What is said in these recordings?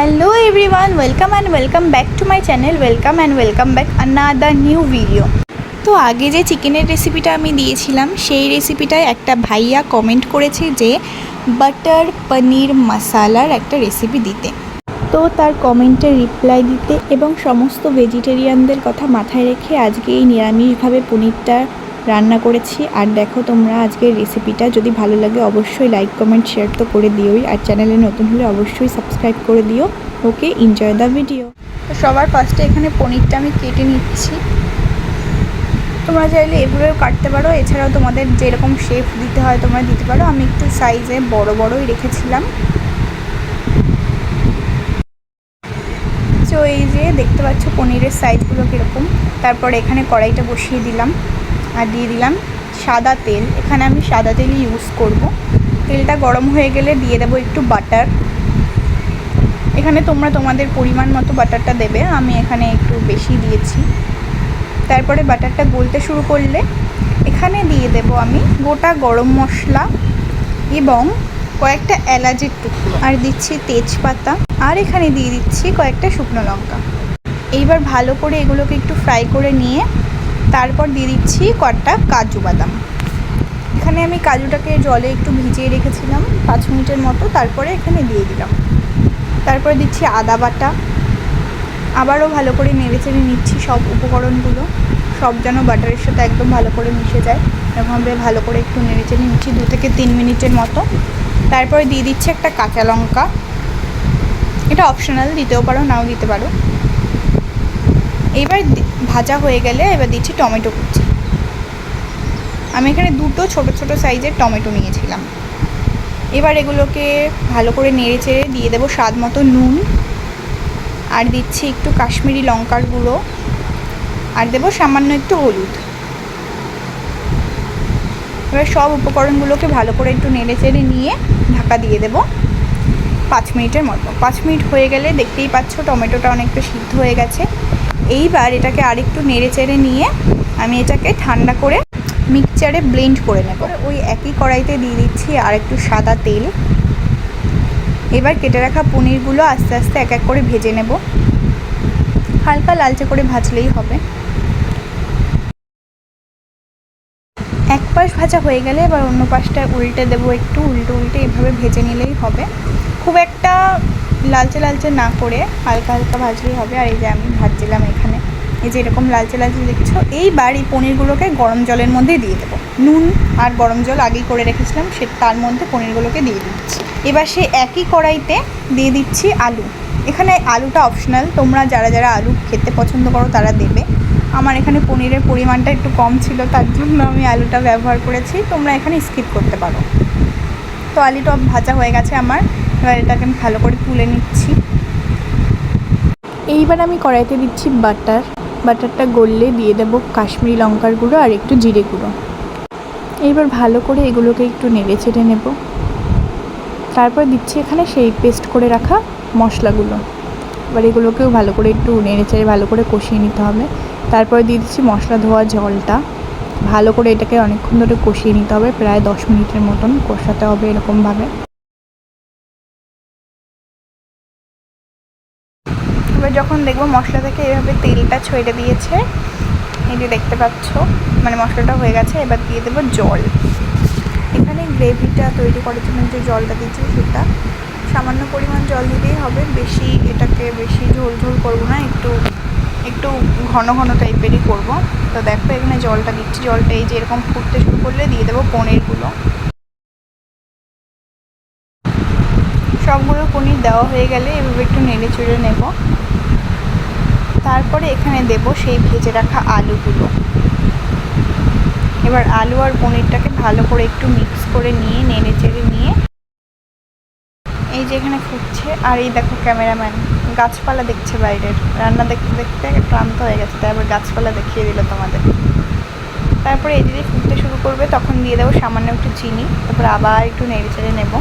Hello everyone welcome and welcome back to my channel welcome and welcome back another new video তো আগে যে চিকেনের রেসিপিটা আমি দিয়েছিলাম, সেই রেসিপিটায় একটা ভাইয়া কমেন্ট করেছে যে বাটার পনির মশালার একটা রেসিপি দিতে। তো তার কমেন্টের রিপ্লাই দিতে এবং সমস্ত ভেজিটেরিয়ানদের কথা মাথায় রেখে আজকে এই নিরামিষভাবে পনিরটা রান্না করেছি। আর দেখো তোমরা আজকের রেসিপিটা যদি ভালো লাগে অবশ্যই লাইক কমেন্ট শেয়ার তো করে দিওই। আর চ্যানেলে নতুন হলে অবশ্যই সাবস্ক্রাইব করে দিও। ওকে এনজয় দ্য ভিডিও তো সবার ফার্স্টে এখানে পনিরটা আমি কেটে নিচ্ছি। তোমরা চাইলে এগুলোও কাটতে পারো। এছাড়াও তোমাদের যেরকম শেপ দিতে হয় তোমরা দিতে পারো। আমি একটু সাইজে বড় বড়ই রেখেছিলাম। তো এই যে দেখতে পাচ্ছ পনিরের সাইজগুলো কীরকম। তারপর এখানে কড়াইটা বসিয়ে দিলাম। আর দিয়ে দিলাম সাদা তেল। এখানে আমি সাদা তেলই ইউজ করব। তেলটা গরম হয়ে গেলে দিয়ে দেবো একটু বাটার এখানে তোমরা তোমাদের পরিমাণ মতো বাটারটা দেবে। আমি এখানে একটু বেশি দিয়েছি। তারপরে বাটারটা গলতে শুরু করলে এখানে দিয়ে দেব আমি গোটা গরম মশলা এবং কয়েকটা এলাচের টুকরো। আর দিচ্ছি তেজপাতা। আর এখানে দিয়ে দিচ্ছি কয়েকটা শুকনো লঙ্কা। এইবার ভালো করে এগুলোকে একটু ফ্রাই করে নিয়ে তারপর দিয়ে দিচ্ছি কটা কাজু বাদাম। এখানে আমি কাজুটাকে জলে একটু ভিজিয়ে রেখেছিলাম পাঁচ মিনিটের মতো, তারপরে এখানে দিয়ে দিলাম। তারপরে দিচ্ছি আদা বাটা। আবারও ভালো করে নেড়ে চেড়ে নিচ্ছি সব উপকরণগুলো। সব যেন বাটারের সাথে একদম ভালো করে মিশে যায়। এরকমভাবে ভালো করে একটু নেড়ে চেড়ে নিচ্ছি দু থেকে তিন মিনিটের মতো। তারপরে দিয়ে দিচ্ছি একটা কাঁচা লঙ্কা। এটা অপশনাল, দিতেও পারো, নাও দিতে পারো। এবার ভাজা হয়ে গেলে এবার দিচ্ছি টমেটো কুচি। আমি এখানে দুটো ছোট ছোট সাইজের টমেটো নিয়েছিলাম। এবার এগুলোকে ভালো করে নেড়ে চেড়ে দিয়ে দেবো স্বাদ মতো নুন। আর দিচ্ছি একটু কাশ্মীরি লঙ্কার গুঁড়ো। আর দেবো সামান্য একটু হলুদ। এবার সব উপকরণগুলোকে ভালো করে একটু নেড়ে চেড়ে নিয়ে ঢাকা দিয়ে দেবো পাঁচ মিনিটের মতো। পাঁচ মিনিট হয়ে গেলে দেখতেই পাচ্ছ টমেটোটা অনেকটা সিদ্ধ হয়ে গেছে। এইবার এটাকে আরেকটু নেড়ে চেড়ে নিয়ে আমি এটাকে ঠান্ডা করে মিক্সচারে ব্লেন্ড করে নেব। ওই একই কড়াইতে দিয়ে দিচ্ছি আর একটু সাদা তেল। এবার কেটে রাখা পনিরগুলো আস্তে আস্তে এক এক করে ভেজে নেব। হালকা লালচে করে ভাজলেই হবে। এক পাশ ভাজা হয়ে গেলে এবার অন্য পাশটা উল্টে দেবো। একটু উল্টে উল্টে এভাবে ভেজে নিলেই হবে। খুব একটা লালচে লালচে না করে হালকা হালকা ভাজলেই হবে। আর এই যে আমি ভাজছিলাম এখানে, এই যে এরকম লালচে লালচে দেখছ এইবার এই পনিরগুলোকে গরম জলের মধ্যে দিয়ে দেবো। নুন আর গরম জল আগেই করে রেখেছিলাম, সে তার মধ্যে পনিরগুলোকে দিয়ে দিচ্ছি। এবার সে একই কড়াইতে দিয়ে দিচ্ছি আলু। এখানে আলুটা অপশনাল, তোমরা যারা যারা আলু খেতে পছন্দ করো তারা দেবে। আমার এখানে পনিরের পরিমাণটা একটু কম ছিল, তার জন্য আমি আলুটা ব্যবহার করেছি। তোমরা এখানে স্কিপ করতে পারো। তো আলুটা ভাজা হয়ে গেছে আমার। এবার আমি ভালো করে তুলে নিচ্ছি। এইবার আমি কড়াইতে দিচ্ছি বাটার। বাটারটা গললে দিয়ে দেবো কাশ্মীরি লঙ্কার গুঁড়ো আর একটু জিরে গুঁড়ো। এইবার ভালো করে এগুলোকে একটু নেড়ে চেড়ে নেব। তারপর দিচ্ছি এখানে সেই পেস্ট করে রাখা মশলাগুলো। এবার এগুলোকেও ভালো করে একটু নেড়ে চেড়ে ভালো করে কষিয়ে নিতে হবে। তারপরে দিয়ে দিচ্ছি মশলা ধোয়া জলটা। ভালো করে এটাকে অনেকক্ষণ ধরে কষিয়ে নিতে হবে, প্রায় দশ মিনিটের মতন কষাতে হবে এরকমভাবে। যখন দেখব মশলা থেকে এভাবে তেলটা ছড়ে দিয়েছে, এই যে দেখতে পাচ্ছ মানে মশলাটা হয়ে গেছে, এবার দিয়ে দেবো জল। এখানে গ্রেভিটা তৈরি করার জন্য যে জলটা দিচ্ছি সেটা, সামান্য পরিমাণ জল দিতেই হবে, বেশি এটাকে বেশি ঝোল ঝোল করব না, একটু একটু ঘন ঘন টাইপেরই করব। তো দেখো এখানে জলটা দিচ্ছি, জলটা এই যে এরকম ফুটতে শুরু করলে দিয়ে দেবো পনিরগুলো। সবগুলো পনির দেওয়া হয়ে গেলে এভাবে একটু নেড়ে চড়ে নেব। তারপরে এখানে দেব সেই ভেজে রাখা আলুগুলো। এবার আলু আর পনিরটাকে ভালো করে একটু মিক্স করে নিয়ে, নেড়ে চেড়ে নিয়ে এই যে এখানে ফুটছে। আর এই দেখো ক্যামেরাম্যান, গাছপালা দেখছে বাইরের। রান্না দেখতে দেখতে ক্লান্ত হয়ে গেছে তারপর গাছপালা দেখিয়ে দিল তোমাদের। তারপরে এই যদি ফুটতে শুরু করবে, তখন দিয়ে দেবো সামান্য একটু চিনি। তারপর আবার একটু নেড়ে চেড়ে নেব।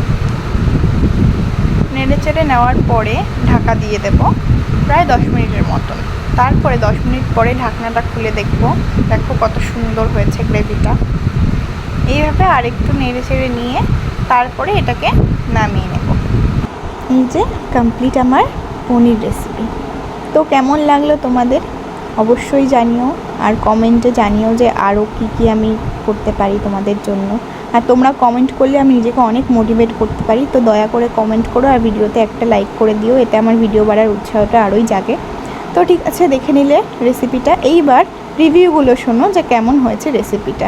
নেড়ে চেড়ে নেওয়ার পরে ঢাকা দিয়ে দেব, প্রায় দশ মিনিটের মতন। তারপরে দশ মিনিট পরে ঢাকনাটা খুলে দেখব। দেখো কত সুন্দর হয়েছে গ্রেভিটা। এইভাবে আরেকটু নেড়ে চেড়ে নিয়ে তারপরে এটাকে নামিয়ে নেব। এই যে কমপ্লিট আমার পনির রেসিপি তো কেমন লাগল তোমাদের? অবশ্যই জানিও আর কমেন্টে জানিও যে আরও কী কী আমি করতে পারি তোমাদের জন্য। আর তোমরা কমেন্ট করলে আমি নিজেকে অনেক মোটিভেট করতে পারি। তো দয়া করে কমেন্ট করো আর ভিডিওতে একটা লাইক করে দিও। এতে আমার ভিডিও বাড়ার উৎসাহটা আরোই জাগে। তো ঠিক আছে, দেখে নিলে রেসিপিটা এইবার রিভিউগুলো শোনো যে কেমন হয়েছে রেসিপিটা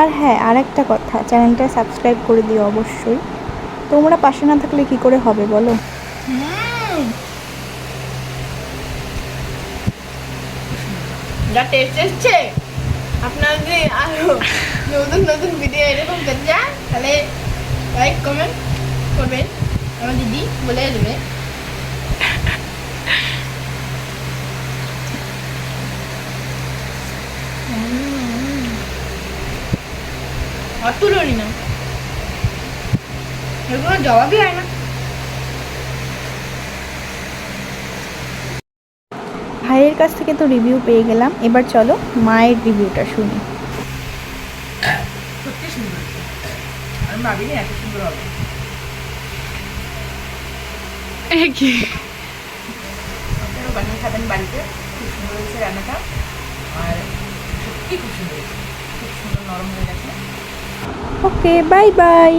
আর হ্যাঁ আর একটা কথা, চ্যানেলটা সাবস্ক্রাইব করে দিও অবশ্যই। তোমরা পাশে না থাকলে কি করে হবে বলো? যা টেস্ট এসছে। আপনারা যদি আরও নতুন নতুন ভিডিও এরকম পেতে চান তাহলে লাইক কমেন্ট করবেন। আমার দিদি বলে দেবে। অতুলনীয় না এগুলো জবাবই হয় না। ভাইয়ের কাছ থেকে তো রিভিউ পেয়ে গেলাম। এবার চলো মায়ের রিভিউটা শুনি। সত্যি সুন্দর। আমি ভাবিনি এত সুন্দর হবে। বানিয়ে খাবেন বাড়িতে। খুব সুন্দর হয়েছে রান্নাটা। আর সত্যি খুব সুন্দর খুব সুন্দর নরম হয়ে গেছে। Okay bye bye